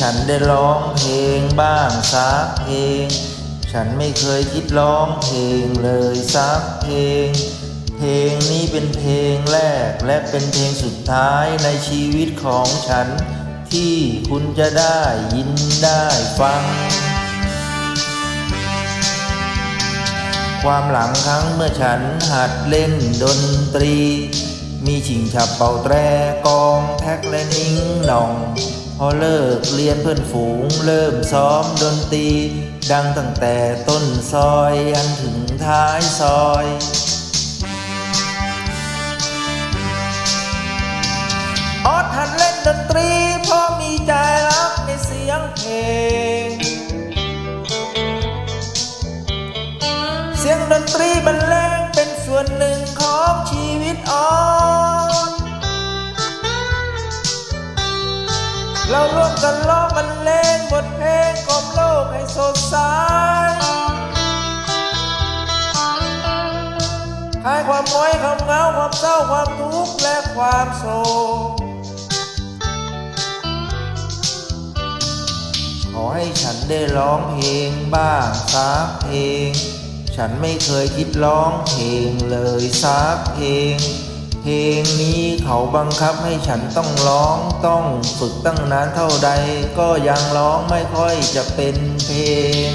ฉันได้ร้องเพลงบ้างสักเพลง ฉันไม่เคยคิดร้องเพลงเลยสักเพลง เพลงนี้เป็นเพลงแรกและเป็นเพลงสุดท้ายในชีวิตของฉัน ที่คุณจะได้ยินได้ฟัง ความหลังครั้งเมื่อฉันหัดเล่นดนตรี มีชิงฉับเป่าแตรกองแท็กและนิ้งหน่อง พอเลิกเรียนเพื่อนฝูงเริ่มซ้อมดนตรี ดังตั้งแต่ต้นซอยยันถึงท้ายซอยออดหัดเล่นดนตรีเพราะมีใจรักในเสียงเพลง ร่วมกันร้องบรรเลงบทเพลงกล่อมโลกให้สดใสคลายความง้อยความเหงาความเศร้าความทุกข์และความโศกขอให้ฉันได้ร้องเพลงบ้างสักเพลง ฉันไม่เคยคิดร้องเพลงเลยสักเพลง เพลงนี้เขาบังคับให้ฉันต้องร้องต้องฝึกตั้งนานเท่าใด ก็ยังร้องไม่ค่อยจะเป็นเพลง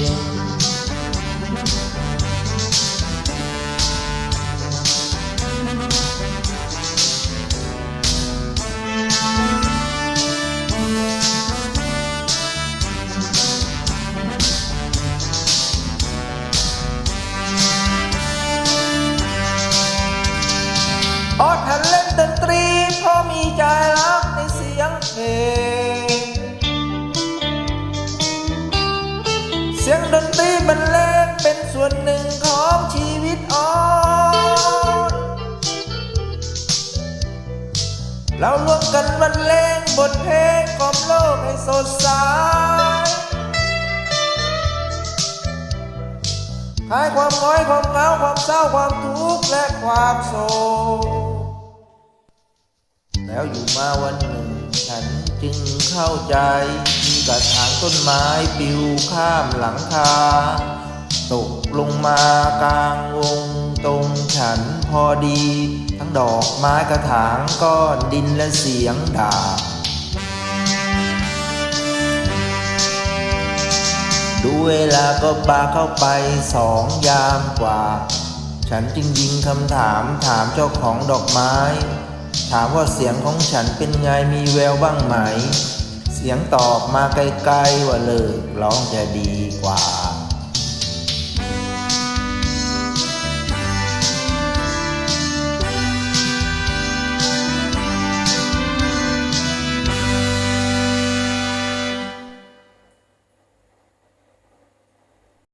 เสียงดนตรีบรรเลงเป็นส่วนหนึ่งของชีวิตออดเราร่วมกันบรรเลงบทเพลงกล่อมโลกให้สดใสคลายความง้อยความเหงาความเศร้าความทุกข์และความโศกแล้วอยู่มาวันหนึ่ง ฉันจึงเข้าใจ มีกระถางต้นไม้ปลิวข้ามหลังคา ตกลงมากลางวงตรงฉันพอดี ทั้งดอกไม้กระถางก้อนดินและเสียงด่า ดูเวลาก็ปาเข้าไปสองยามกว่า ฉันจึงยิงคำถามถามเจ้าของดอกไม้ ถามว่าเสียงของฉันเป็นไงมีแววบ้างไหม เสียงตอบมาไกลๆว่าเลิกร้องจะดีกว่า